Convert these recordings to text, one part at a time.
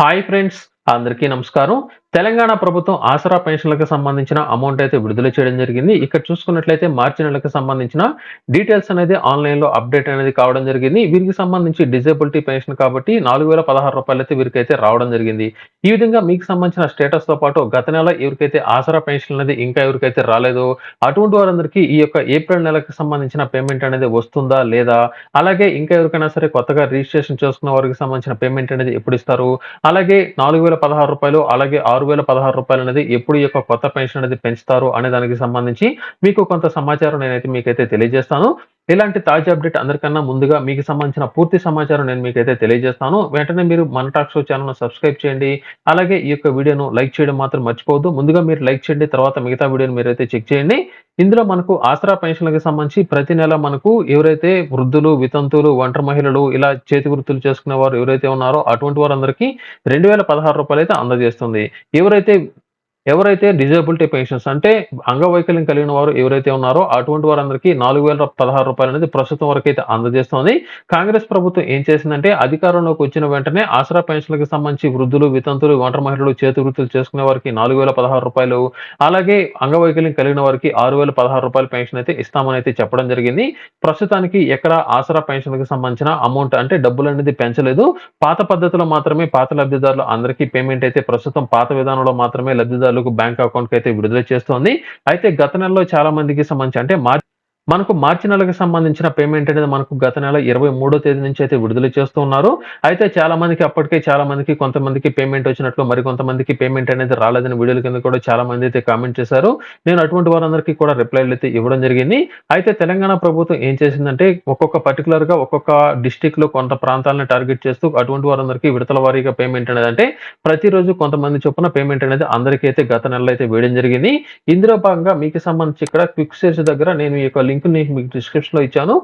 Hi friends అందరికీ నమస్కారం. తెలంగాణ ప్రభుత్వం ఆసరా పెన్షన్లకు సంబంధించిన అమౌంట్ అయితే విడుదల చేయడం జరిగింది. ఇక్కడ చూసుకున్నట్లయితే మార్చి నెలకు సంబంధించిన డీటెయిల్స్ అనేది ఆన్లైన్లో అప్డేట్ అనేది కావడం జరిగింది. వీరికి సంబంధించి డిజేబిలిటీ పెన్షన్ కాబట్టి నాలుగు వేల పదహారు రూపాయలు అయితే వీరికైతే రావడం జరిగింది. ఈ విధంగా మీకు సంబంధించిన స్టేటస్తో పాటు గత నెల ఎవరికైతే ఆసరా పెన్షన్ అనేది ఇంకా ఎవరికైతే రాలేదో అటువంటి వారందరికీ ఈ యొక్క ఏప్రిల్ నెలకు సంబంధించిన పేమెంట్ అనేది వస్తుందా లేదా? అలాగే ఇంకా ఎవరికైనా సరే కొత్తగా రిజిస్ట్రేషన్ చేసుకున్న వారికి సంబంధించిన పేమెంట్ అనేది ఎప్పుడు ఇస్తారు? అలాగే నాలుగు వేల పదహారు రూపాయలు అలాగే ఆరు వేల పదహారు రూపాయలు అనేది ఎప్పుడు యొక్క కొత్త పెన్షన్ అనేది పెంచుతారు అనే దానికి సంబంధించి మీకు కొంత సమాచారం నేనైతే మీకైతే తెలియజేస్తాను. ఇలాంటి తాజా అప్డేట్ అందరికన్నా ముందుగా మీకు సంబంధించిన పూర్తి సమాచారం నేను మీకైతే తెలియజేస్తాను. వెంటనే మీరు మన టాక్ షో ఛానల్ను సబ్స్క్రైబ్ చేయండి. అలాగే ఈ యొక్క వీడియోను లైక్ చేయడం మాత్రం మర్చిపోవద్దు. ముందుగా మీరు లైక్ చేయండి తర్వాత మిగతా వీడియోని మీరైతే చెక్ చేయండి. ఇందులో మనకు ఆసరా పెన్షన్లకు సంబంధించి ప్రతి నెల మనకు ఎవరైతే వృద్ధులు వితంతువులు ఒంటరి మహిళలు ఇలా చేతి వృత్తులు చేసుకునే వారు ఎవరైతే ఉన్నారో అటువంటి వారందరికీ రెండు వేల పదహారు రూపాయలు అయితే అందజేస్తుంది. ఎవరైతే ఎవరైతే డిజేబిలిటీ పెన్షన్స్ అంటే అంగవైకల్యం కలిగిన వారు ఎవరైతే ఉన్నారో అటువంటి వారందరికీ నాలుగు వేల పదహారు రూపాయలు అనేది ప్రస్తుతం వరకు అయితే అందజేస్తోంది. కాంగ్రెస్ ప్రభుత్వం ఏం చేసిందంటే అధికారంలోకి వచ్చిన వెంటనే ఆసరా పెన్షన్లకు సంబంధించి వృద్ధులు వితంతులు ఒంటరి మహిళలు చేతి వృత్తులు చేసుకునే వారికి నాలుగు వేల పదహారు రూపాయలు అలాగే అంగవైకల్యం కలిగిన వారికి ఆరు వేల పదహారు రూపాయల పెన్షన్ అయితే ఇస్తామని అయితే చెప్పడం జరిగింది. ప్రస్తుతానికి ఎక్కడ ఆసరా పెన్షన్లకు సంబంధించిన అమౌంట్ అంటే డబ్బులు అనేది పెంచలేదు. పాత పద్ధతిలో మాత్రమే పాత లబ్ధిదారులు అందరికీ పేమెంట్ అయితే ప్రస్తుతం పాత విధానంలో మాత్రమే లబ్ధిదారులకు బ్యాంక్ అకౌంట్కి అయితే విడుదల చేస్తోంది. అయితే గత నెలలో చాలా మందికి సంబంధించి అంటే మార్చి మనకు మార్చి నెలకు సంబంధించిన పేమెంట్ అనేది మనకు గత నెల ఇరవై మూడో తేదీ నుంచి అయితే విడుదల చేస్తూ ఉన్నారు. అయితే చాలా మందికి అప్పటికే చాలా మందికి కొంతమందికి పేమెంట్ వచ్చినట్లు మరి కొంతమందికి పేమెంట్ అనేది రాలేదని వీడియోల కింద కూడా చాలా మంది అయితే కామెంట్ చేశారు. నేను అటువంటి వారందరికీ కూడా రిప్లైలు అయితే ఇవ్వడం జరిగింది. అయితే తెలంగాణ ప్రభుత్వం ఏం చేసిందంటే ఒక్కొక్క పర్టికులర్గా ఒక్కొక్క డిస్టిక్లో కొంత ప్రాంతాలను టార్గెట్ చేస్తూ అటువంటి వారందరికీ విడతల వారీగా పేమెంట్ అనేది అంటే ప్రతిరోజు కొంతమంది చొప్పున పేమెంట్ అనేది అందరికీ అయితే గత నెలలో అయితే వేయడం జరిగింది. ఇందులో భాగంగా మీకు సంబంధించి ఇక్కడ క్విక్ సెర్చ్ దగ్గర నేను ఈ యొక్క లింక్ నేను మీకు డిస్క్రిప్షన్లో ఇచ్చాను.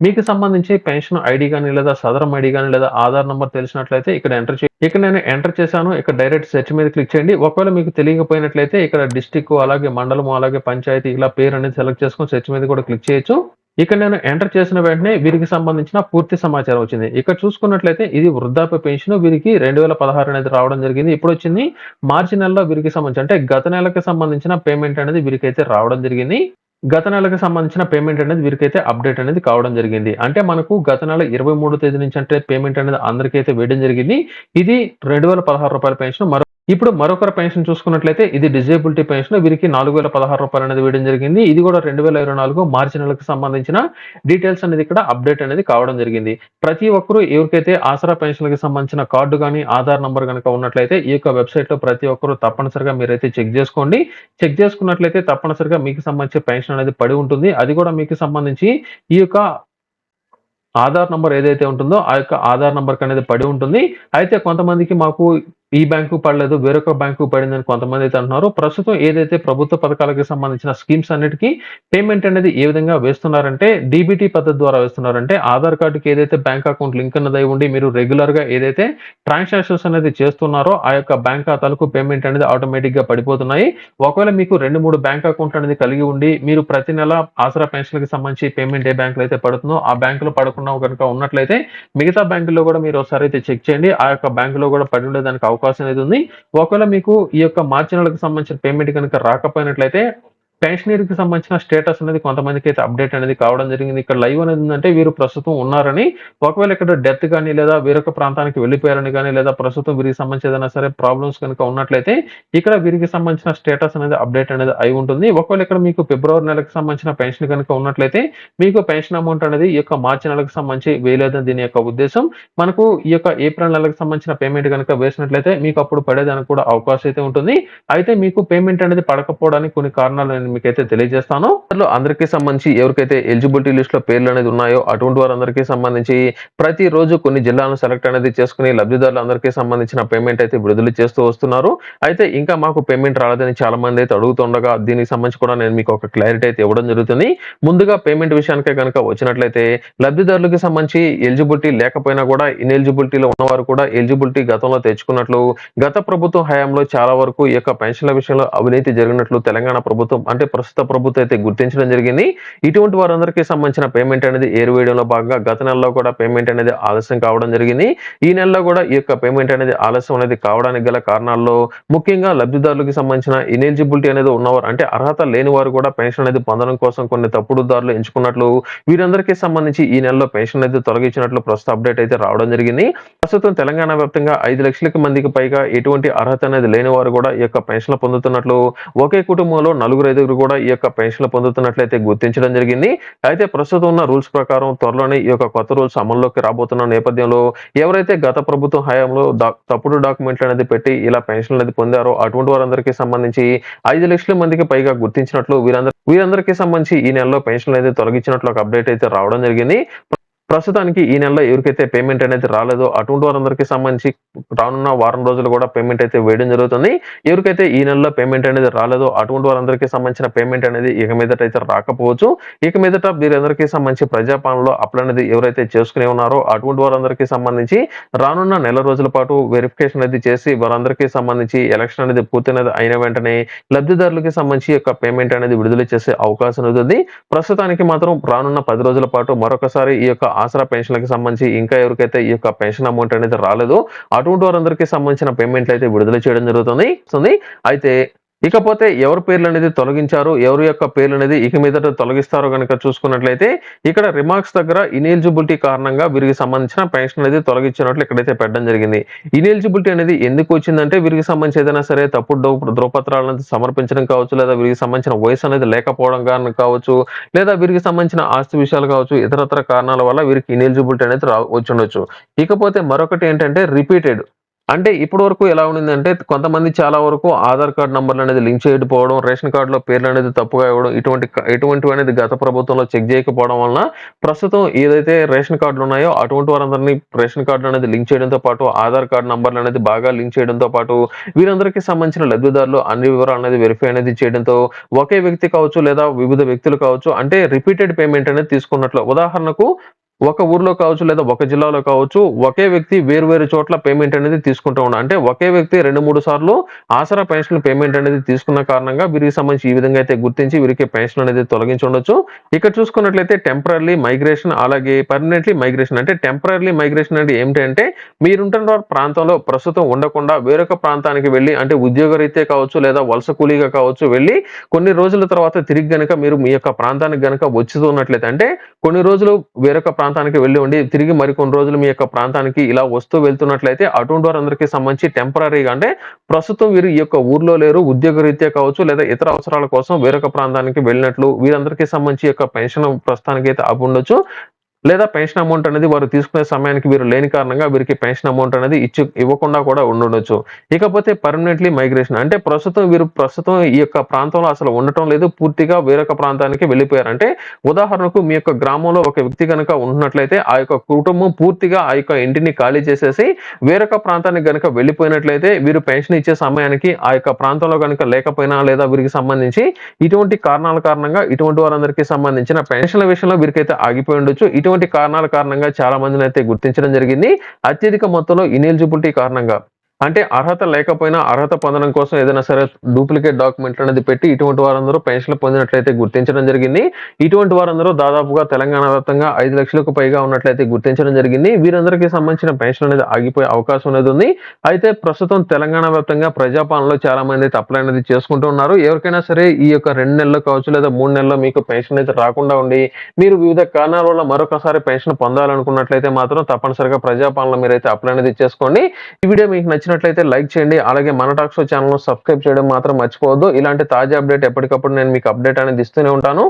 మీకు సంబంధించి పెన్షన్ ఐడి కానీ లేదా సదరం ఐడి కానీ లేదా ఆధార్ నెంబర్ తెలిసినట్లయితే ఇక్కడ ఎంటర్ చే ఇక్కడ నేను ఎంటర్ చేశాను. ఇక్కడ డైరెక్ట్ సెర్చ్ మీద క్లిక్ చేయండి. ఒకవేళ మీకు తెలియకపోయినట్లయితే ఇక్కడ డిస్టిక్ అలాగే మండలం అలాగే పంచాయతీ ఇలా పేరు అనేది సెలెక్ట్ చేసుకుని సెర్చ్ మీద కూడా క్లిక్ చేయొచ్చు. ఇక్కడ నేను ఎంటర్ చేసిన వెంటనే వీరికి సంబంధించిన పూర్తి సమాచారం వచ్చింది. ఇక్కడ చూసుకున్నట్లయితే ఇది వృద్ధాప్య పెన్షన్. వీరికి రెండు వేల పదహారు అనేది రావడం జరిగింది. ఇప్పుడు వచ్చింది మార్చి నెలలో వీరికి సంబంధించి అంటే గత నెలకి సంబంధించిన పేమెంట్ అనేది వీరికైతే రావడం జరిగింది. గత నెలకు సంబంధించిన పేమెంట్ అనేది వీరికైతే అప్డేట్ అనేది కావడం జరిగింది. అంటే మనకు గత నెల ఇరవై మూడో తేదీ నుంచి అంటే పేమెంట్ అనేది అందరికైతే వేయడం జరిగింది. ఇది రెండు వేల పదహారు రూపాయల పెన్షన్ మరో ఇప్పుడు మరొకరు పెన్షన్ చూసుకున్నట్లయితే ఇది డిజేబిలిటీ పెన్షన్ వీరికి నాలుగు వేల పదహారు రూపాయలు అనేది వేయడం జరిగింది. ఇది కూడా రెండు వేల ఇరవై నాలుగు మార్చి నెలకు సంబంధించిన డీటెయిల్స్ అనేది ఇక్కడ అప్డేట్ అనేది కావడం జరిగింది. ప్రతి ఒక్కరూ ఎవరికైతే ఆసరా పెన్షన్లకు సంబంధించిన కార్డు కానీ ఆధార్ నంబర్ కనుక ఉన్నట్లయితే ఈ యొక్క వెబ్సైట్లో ప్రతి ఒక్కరూ తప్పనిసరిగా మీరైతే చెక్ చేసుకోండి. చెక్ చేసుకున్నట్లయితే తప్పనిసరిగా మీకు సంబంధించి పెన్షన్ అనేది పడి ఉంటుంది. అది కూడా మీకు సంబంధించి ఈ యొక్క ఆధార్ నంబర్ ఏదైతే ఉంటుందో ఆ యొక్క ఆధార్ నంబర్కి అనేది పడి ఉంటుంది. అయితే కొంతమందికి మాకు ఈ బ్యాంకు పడలేదు వేరొక బ్యాంకు పడిందని కొంతమంది అయితే అంటున్నారు. ప్రస్తుతం ఏదైతే ప్రభుత్వ పథకాలకు సంబంధించిన స్కీమ్స్ అన్నిటికీ పేమెంట్ అనేది ఏ విధంగా వేస్తున్నారంటే డీబీటీ పద్ధతి ద్వారా వేస్తున్నారంటే ఆధార్ కార్డుకి ఏదైతే బ్యాంక్ అకౌంట్ లింక్ అన్నది ఉండి మీరు రెగ్యులర్గా ఏదైతే ట్రాన్సాక్షన్స్ అనేది చేస్తున్నారో ఆ యొక్క బ్యాంక్ ఖాతాలకు పేమెంట్ అనేది ఆటోమేటిక్గా పడిపోతున్నాయి. ఒకవేళ మీకు రెండు మూడు బ్యాంక్ అకౌంట్ అనేది కలిగి ఉండి మీరు ప్రతి నెల ఆసరా పెన్షన్కి సంబంధించి పేమెంట్ ఏ బ్యాంకులో అయితే పడుతుందో ఆ బ్యాంకులో పడకుండా కనుక ఉన్నట్లయితే మిగతా బ్యాంకుల్లో కూడా మీరు ఒకసారి అయితే చెక్ చేయండి. ఆ యొక్క బ్యాంకులో కూడా పడి ఉండేదానికి అవకాశం అనేది ఉంది. ఒకవేళ మీకు ఈ యొక్క మార్చి నెలకు సంబంధించిన పేమెంట్ కనుక రాకపోయినట్లయితే పెన్షనర్కి సంబంధించిన స్టేటస్ అనేది కొంతమందికి అయితే అప్డేట్ అనేది కావడం జరిగింది. ఇక్కడ లైవ్ అనేది ఏంటంటే వీరు ప్రస్తుతం ఉన్నారని ఒకవేళ ఇక్కడ డెత్ కానీ లేదా వేరొక ప్రాంతానికి వెళ్ళిపోయారని కానీ లేదా ప్రస్తుతం వీరికి సంబంధించి ఏదైనా సరే ప్రాబ్లమ్స్ కనుక ఉన్నట్లయితే ఇక్కడ వీరికి సంబంధించిన స్టేటస్ అనేది అప్డేట్ అనేది అయి ఉంటుంది. ఒకవేళ ఇక్కడ మీకు ఫిబ్రవరి నెలకు సంబంధించిన పెన్షన్ కనుక ఉన్నట్లయితే మీకు పెన్షన్ అమౌంట్ అనేది ఈ యొక్క మార్చి నెలకు సంబంధించి వేయలేదని దీని యొక్క ఉద్దేశం. మనకు ఈ యొక్క ఏప్రిల్ నెలకు సంబంధించిన పేమెంట్ కనుక వేసినట్లయితే మీకు అప్పుడు పడేదానికి కూడా అవకాశం అయితే ఉంటుంది. అయితే మీకు పేమెంట్ అనేది పడకపోవడానికి కొన్ని కారణాలు నేను మీకైతే తెలియజేస్తాను. అందులో అందరికీ సంబంధించి ఎవరికైతే ఎలిజిబిలిటీ లిస్ట్లో పేర్లు అనేది ఉన్నాయో అటువంటి వారందరికీ సంబంధించి ప్రతి రోజు కొన్ని జిల్లాలను సెలెక్ట్ అనేది చేసుకుని లబ్ధిదారులందరికీ సంబంధించిన పేమెంట్ అయితే విడుదల చేస్తూ వస్తున్నారు. అయితే ఇంకా మాకు పేమెంట్ రాలేదని చాలా మంది అయితే అడుగుతుండగా దీనికి సంబంధించి కూడా నేను మీకు ఒక క్లారిటీ అయితే ఇవ్వడం జరుగుతుంది. ముందుగా పేమెంట్ విషయానికే కనుక వచ్చినట్లయితే లబ్ధిదారులకు సంబంధించి ఎలిజిబిలిటీ లేకపోయినా కూడా ఇన్ఎలిజిబిలిటీలో ఉన్నవారు కూడా ఎలిజిబిలిటీ గతంలో తెచ్చుకున్నట్లు గత ప్రభుత్వం హయాంలో చాలా వరకు ఈ యొక్క పెన్షన్ల విషయంలో అవినీతి జరిగినట్లు తెలంగాణ ప్రభుత్వం అంటే ప్రస్తుత ప్రభుత్వం అయితే గుర్తించడం జరిగింది. ఇటువంటి వారందరికీ సంబంధించిన పేమెంట్ అనేది ఏరువేయడంలో భాగంగా గత నెలలో కూడా పేమెంట్ అనేది ఆలస్యం కావడం జరిగింది. ఈ నెలలో కూడా ఈ యొక్క పేమెంట్ అనేది ఆలస్యం అనేది కావడానికి గల కారణాల్లో ముఖ్యంగా లబ్ధిదారులకు సంబంధించిన ఇనెలిజిబిలిటీ అనేది ఉన్నవారు అంటే అర్హత లేని వారు కూడా పెన్షన్ అనేది పొందడం కోసం కొన్ని తప్పుడు దారులు ఎంచుకున్నట్లు వీరందరికీ సంబంధించి ఈ నెలలో పెన్షన్ అనేది తొలగించినట్లు ప్రస్తుత అప్డేట్ అయితే రావడం జరిగింది. ప్రస్తుతం తెలంగాణ వ్యాప్తంగా ఐదు లక్షల మందికి పైగా ఎటువంటి అర్హత అనేది లేని వారు కూడా ఈ యొక్క పెన్షన్ పొందుతున్నట్లు ఒకే కుటుంబంలో నలుగురు ఐదుగురు కూడా ఈ యొక్క పెన్షన్ పొందుతున్నట్లయితే గుర్తించడం జరిగింది. అయితే ప్రస్తుతం ఉన్న రూల్స్ ప్రకారం త్వరలోనే ఈ యొక్క కొత్త రూల్స్ అమల్లోకి రాబోతున్న నేపథ్యంలో ఎవరైతే గత ప్రభుత్వం హయాంలో తప్పుడు డాక్యుమెంట్లు అనేది పెట్టి ఇలా పెన్షన్ అనేది పొందారో అటువంటి వారందరికీ సంబంధించి ఐదు లక్షల మందికి పైగా గుర్తించినట్లు వీరందరూ వీరందరికీ సంబంధించి ఈ నెలలో పెన్షన్ అనేది తొలగించినట్లు ఒక అప్డేట్ అయితే రావడం జరిగింది. ప్రస్తుతానికి ఈ నెలలో ఎవరికైతే పేమెంట్ అనేది రాలేదో అటువంటి వారందరికీ సంబంధించి రానున్న వారం రోజులు కూడా పేమెంట్ అయితే వేయడం జరుగుతుంది. ఎవరికైతే ఈ నెలలో పేమెంట్ అనేది రాలేదో అటువంటి వారందరికీ సంబంధించిన పేమెంట్ అనేది ఇక మీదట అయితే రాకపోవచ్చు. ఇక మీదట వీరందరికీ సంబంధించి ప్రజాపాలనలో అప్లై అనేది ఎవరైతే చేసుకునే ఉన్నారో అటువంటి వారందరికీ సంబంధించి రానున్న నెల రోజుల పాటు వెరిఫికేషన్ అనేది చేసి వారందరికీ సంబంధించి ఎలక్షన్ అనేది పూర్తయినది అయిన వెంటనే లబ్ధిదారులకి సంబంధించి యొక్క పేమెంట్ అనేది విడుదల చేసే అవకాశం ఉంటుంది. ప్రస్తుతానికి మాత్రం రానున్న పది రోజుల పాటు మరొకసారి ఈ యొక్క ఆసరా పెన్షన్లకు సంబంధించి ఇంకా ఎవరికైతే ఈ యొక్క పెన్షన్ అమౌంట్ అనేది రాలేదో అటువంటి వారందరికీ సంబంధించిన పేమెంట్లు అయితే విడుదల చేయడం జరుగుతుంది. అయితే ఇకపోతే ఎవరి పేర్లు అనేది తొలగించారు ఎవరి యొక్క పేర్లు అనేది ఇక మీదట తొలగిస్తారో కనుక చూసుకున్నట్లయితే ఇక్కడ రిమార్క్స్ దగ్గర ఇనెలిజిబిలిటీ కారణంగా వీరికి సంబంధించిన పెన్షన్ అనేది తొలగించినట్లు ఇక్కడైతే పెట్టడం జరిగింది. ఇనెలిజిబిలిటీ అనేది ఎందుకు వచ్చిందంటే వీరికి సంబంధించి ఏదైనా సరే తప్పుడు ధృవపత్రాలను ధ్రువపత్రాలను సమర్పించడం కావచ్చు లేదా వీరికి సంబంధించిన వయసు అనేది లేకపోవడం కారణం కావచ్చు లేదా వీరికి సంబంధించిన ఆస్తి విషయాలు కావచ్చు ఇతరత్ర కారణాల వల్ల వీరికి ఇనెలిజిబిలిటీ అనేది రా వచ్చి ఉండొచ్చు ఇకపోతే మరొకటి ఏంటంటే రిపీటెడ్ అంటే ఇప్పటి వరకు ఎలా ఉండిందంటే కొంతమంది చాలా వరకు ఆధార్ కార్డ్ నంబర్లు అనేది లింక్ చేయకపోవడం రేషన్ కార్డులో పేర్లు అనేది తప్పుగా ఇవ్వడం ఇటువంటి ఇటువంటివి అనేది గత ప్రభుత్వంలో చెక్ చేయకపోవడం వలన ప్రస్తుతం ఏదైతే రేషన్ కార్డులు ఉన్నాయో అటువంటి వారందరినీ రేషన్ కార్డులు అనేది లింక్ చేయడంతో పాటు ఆధార్ కార్డు నంబర్లు అనేది బాగా లింక్ చేయడంతో పాటు వీరందరికీ సంబంధించిన లబ్ధిదారులు అన్ని వివరాలు అనేది వెరిఫై అనేది చేయడంతో ఒకే వ్యక్తి కావచ్చు లేదా వివిధ వ్యక్తులు కావచ్చు అంటే రిపీటెడ్ పేమెంట్ అనేది తీసుకున్నట్లు. ఉదాహరణకు ఒక ఊర్లో కావచ్చు లేదా ఒక జిల్లాలో కావచ్చు ఒకే వ్యక్తి వేరు వేరు చోట్ల పేమెంట్ అనేది తీసుకుంటూ ఉన్నా అంటే ఒకే వ్యక్తి రెండు మూడు సార్లు ఆసరా పెన్షన్ పేమెంట్ అనేది తీసుకున్న కారణంగా వీరికి సంబంధించి ఈ విధంగా అయితే గుర్తించి వీరికి పెన్షన్ అనేది తొలగించి ఉండొచ్చు. ఇక్కడ చూసుకున్నట్లయితే టెంపరీ మైగ్రేషన్ అలాగే పర్మనెంట్లీ మైగ్రేషన్ అంటే టెంపరీ మైగ్రేషన్ అంటే ఏమిటంటే మీరుంటున్న ప్రాంతంలో ప్రస్తుతం ఉండకుండా వేరొక ప్రాంతానికి వెళ్ళి అంటే ఉద్యోగరీత్యా కావచ్చు లేదా వలస కూలీగా కావచ్చు వెళ్ళి కొన్ని రోజుల తర్వాత తిరిగి గనక మీరు మీ యొక్క ప్రాంతానికి గనక వచ్చుతున్నట్లయితే అంటే కొన్ని రోజులు వేరొక ప్రాంతానికి వెళ్ళి ఉండి తిరిగి మరికొన్ని రోజులు మీ యొక్క ప్రాంతానికి ఇలా వస్తూ వెళ్తున్నట్లయితే అటువంటి వారందరికీ సంబంధించి టెంపరీగా అంటే ప్రస్తుతం వీరు ఈ యొక్క ఊర్లో లేరు ఉద్యోగ రీత్యా కావచ్చు లేదా ఇతర అవసరాల కోసం వేరొక ప్రాంతానికి వెళ్ళినట్లు వీరందరికీ సంబంధించి యొక్క పెన్షన్ ప్రస్తుతానికి అయితే ఆపి ఉండొచ్చు లేదా పెన్షన్ అమౌంట్ అనేది వారు తీసుకునే సమయానికి వీరు లేని కారణంగా వీరికి పెన్షన్ అమౌంట్ అనేది ఇచ్చి ఇవ్వకుండా కూడా ఉండొచ్చు. ఇకపోతే పర్మనెంట్లీ మైగ్రేషన్ అంటే ప్రస్తుతం వీరు ప్రస్తుతం ఈ యొక్క ప్రాంతంలో అసలు ఉండటం లేదు. పూర్తిగా వేరొక ప్రాంతానికి వెళ్ళిపోయారు అంటే ఉదాహరణకు మీ యొక్క గ్రామంలో ఒక వ్యక్తి కనుక ఉంటున్నట్లయితే ఆ యొక్క కుటుంబం పూర్తిగా ఆ యొక్క ఇంటిని ఖాళీ చేసేసి వేరొక ప్రాంతానికి గనుక వెళ్ళిపోయినట్లయితే వీరు పెన్షన్ ఇచ్చే సమయానికి ఆ యొక్క ప్రాంతంలో కనుక లేకపోయినా లేదా వీరికి సంబంధించి ఇటువంటి కారణాల కారణంగా ఇటువంటి వారందరికీ సంబంధించిన పెన్షన్ల విషయంలో వీరికైతే ఆగిపోయి ఉండొచ్చు. ఇటువంటి కారణాల కారణంగా చాలా మందిని అయితే గుర్తించడం జరిగింది. అత్యధిక మొత్తంలో ఇనెలిజిబిలిటీ కారణంగా. అంటే అర్హత లేకపోయినా అర్హత పొందడం కోసం ఏదైనా సరే డూప్లికేట్ డాక్యుమెంట్లు అనేది పెట్టి ఇటువంటి వారందరూ పెన్షన్లు పొందినట్లయితే గుర్తించడం జరిగింది. ఇటువంటి వారందరూ దాదాపుగా తెలంగాణ వ్యాప్తంగా ఐదు లక్షలకు పైగా ఉన్నట్లయితే గుర్తించడం జరిగింది. వీరందరికీ సంబంధించిన పెన్షన్ అనేది ఆగిపోయే అవకాశం అనేది ఉంది. అయితే ప్రస్తుతం తెలంగాణ వ్యాప్తంగా ప్రజాపాలనలో చాలా మంది అయితే అప్లై అనేది చేసుకుంటూ ఉన్నారు. ఎవరికైనా సరే ఈ యొక్క రెండు నెలలు కావచ్చు లేదా మూడు నెలల్లో మీకు పెన్షన్ అయితే రాకుండా ఉండి మీరు వివిధ కారణాల వల్ల మరొకసారి పెన్షన్ పొందాలనుకున్నట్లయితే మాత్రం తప్పనిసరిగా ప్రజాపాలన మీరైతే అప్లై అనేది చేసుకోండి. ఈ వీడియో మీకు నచ్చినట్లయితే లైక్ చేయండి అలాగే మన టాక్స్ ఛానల్ సబ్స్క్రైబ్ చేయడం మాత్రం మర్చిపోవద్దు. ఇలాంటి తాజా అప్డేట్ ఎప్పటికప్పుడు నేను మీకు అప్డేట్ అనేది ఇస్తూనే ఉంటాను.